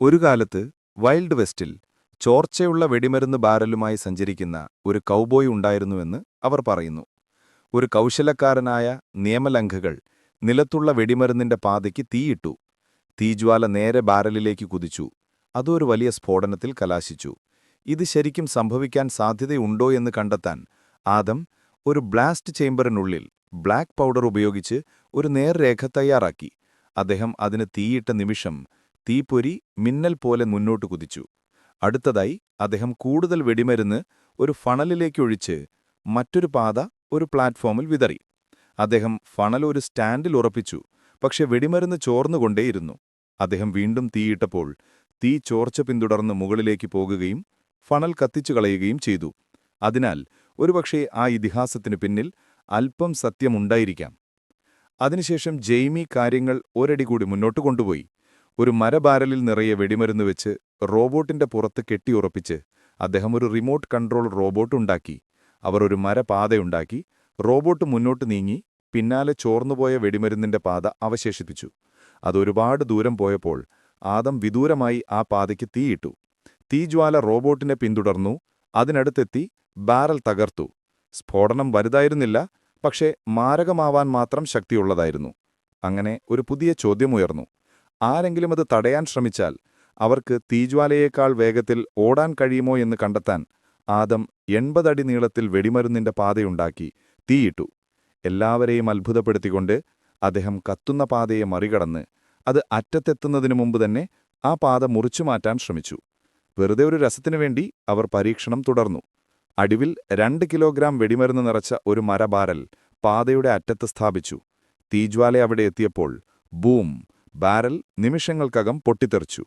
ഒരു കാലത്ത് വൈൽഡ് വെസ്റ്റിൽ ചോർച്ചയുള്ള വെടിമരുന്ന് ബാരലുമായി സഞ്ചരിക്കുന്ന ഒരു കൗബോയ് ഉണ്ടായിരുന്നുവെന്ന് അവർ പറയുന്നു. ഒരു കൗശലക്കാരനായ നിയമലംഘകൾ നിലത്തുള്ള വെടിമരുന്നിന്റെ പാതയ്ക്ക് തീയിട്ടു. തീജ്വാല നേരെ ബാരലിലേക്ക് കുതിച്ചു. അതൊരു വലിയ സ്ഫോടനത്തിൽ കലാശിച്ചു. ഇത് ശരിക്കും സംഭവിക്കാൻ സാധ്യതയുണ്ടോ എന്ന് കണ്ടെത്താൻ ആദം ഒരു ബ്ലാസ്റ്റ് ചേംബറിനുള്ളിൽ ബ്ലാക്ക് പൗഡർ ഉപയോഗിച്ച് ഒരു നേർരേഖ തയ്യാറാക്കി. അദ്ദേഹം അതിന് തീയിട്ട നിമിഷം തീപ്പൊരി മിന്നൽ പോലെ മുന്നോട്ട് കുതിച്ചു. അടുത്തതായി അദ്ദേഹം കൂടുതൽ വെടിമരുന്ന് ഒരു ഫണലിലേക്കൊഴിച്ച് മറ്റൊരു പാത ഒരു പ്ലാറ്റ്ഫോമിൽ വിതറി. അദ്ദേഹം ഫണൽ ഒരു സ്റ്റാൻഡിൽ ഉറപ്പിച്ചു പക്ഷെ വെടിമരുന്ന് ചോർന്നുകൊണ്ടേയിരുന്നു. അദ്ദേഹം വീണ്ടും തീയിട്ടപ്പോൾ തീ ചോർച്ച പിന്തുടർന്ന് മുകളിലേക്ക് പോകുകയും ഫണൽ കത്തിച്ചു കളയുകയും ചെയ്തു. അതിനാൽ ഒരുപക്ഷേ ആ ഇതിഹാസത്തിനു പിന്നിൽ അല്പം സത്യമുണ്ടായിരിക്കാം. അതിനുശേഷം ജെയ്മി കാര്യങ്ങൾ ഒരടി കൂടി മുന്നോട്ട് കൊണ്ടുപോയി. ഒരു മരബാരലിൽ നിറയെ വെടിമരുന്ന് വെച്ച് റോബോട്ടിന്റെ പുറത്ത് കെട്ടിയുറപ്പിച്ച് അദ്ദേഹം ഒരു റിമോട്ട് കൺട്രോൾ റോബോട്ട് ഉണ്ടാക്കി. അവർ ഒരു മരപാതയുണ്ടാക്കി. റോബോട്ട് മുന്നോട്ട് നീങ്ങി പിന്നാലെ ചോർന്നുപോയ വെടിമരുന്നിന്റെ പാത അവശേഷിപ്പിച്ചു. അതൊരുപാട് ദൂരം പോയപ്പോൾ ആദം വിദൂരമായി ആ പാതയ്ക്ക് തീയിട്ടു. തീജ്വാല റോബോട്ടിനെ പിന്തുടർന്നു അതിനടുത്തെത്തി ബാരൽ തകർത്തു. സ്ഫോടനം വലുതായിരുന്നില്ല പക്ഷേ മാരകമാവാൻ മാത്രം ശക്തിയുള്ളതായിരുന്നു. അങ്ങനെ ഒരു പുതിയ ചോദ്യമുയർന്നു ആരെങ്കിലും അത് തടയാൻ ശ്രമിച്ചാൽ അവർക്ക് തീജ്വാലയേക്കാൾ വേഗത്തിൽ ഓടാൻ കഴിയുമോ എന്ന് കണ്ടെത്താൻ ആദം എൺപതടി നീളത്തിൽ വെടിമരുന്നിന്റെ പാതയുണ്ടാക്കി തീയിട്ടു. എല്ലാവരെയും അത്ഭുതപ്പെടുത്തിക്കൊണ്ട് അദ്ദേഹം കത്തുന്ന പാതയെ മറികടന്ന് അത് അറ്റത്തെത്തുന്നതിനു മുമ്പ് തന്നെ ആ പാത മുറിച്ചു മാറ്റാൻ ശ്രമിച്ചു. വെറുതെ ഒരു രസത്തിനു വേണ്ടി അവർ പരീക്ഷണം തുടർന്നു. അടിവിൽ രണ്ട് കിലോഗ്രാം വെടിമരുന്ന് നിറച്ച ഒരു മരബാരൽ പാതയുടെ അറ്റത്ത് സ്ഥാപിച്ചു. തീജ്വാല അവിടെ എത്തിയപ്പോൾ ബൂം ബാരൽ നിമിഷങ്ങൾക്കകം പൊട്ടിത്തെറിച്ചു.